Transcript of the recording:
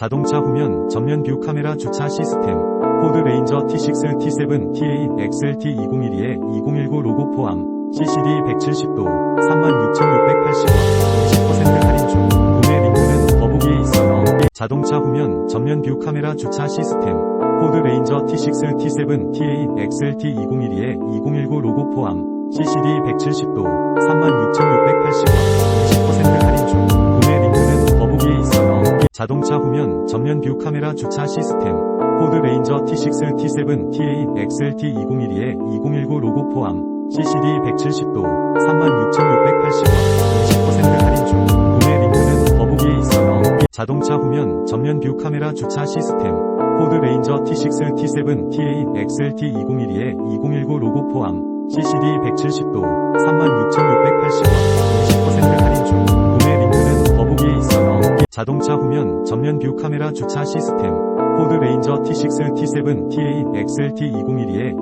자동차 후면 전면 뷰 카메라 주차 시스템, 포드 레인저 T6, T7, T8, XLT 2012에 2019 로고 포함, CCD 170도, 36,680원, 20% 할인 중, 구매 링크는 더보기에 있어요. 자동차 후면 전면 뷰 카메라 주차 시스템, 포드 레인저 T6, T7, T8, XLT 2012에 2019 로고 포함, CCD 170도, 36,680원, 자동차 후면 전면 뷰 카메라 주차 시스템, 포드 레인저 T6, T7, T8, XLT 2012에 2019 로고 포함, CCD 170도, 36,680원, 20% 할인 중, 구매 링크는 더보기에 있어요. 자동차 후면 전면 뷰 카메라 주차 시스템, 포드 레인저 T6, T7, T8, XLT 2012에 2019 로고 포함, CCD 170도, 36,680원, 자동차 후면 전면 뷰 카메라 주차 시스템, 포드 레인저 T6, T7, T8, XLT 2012에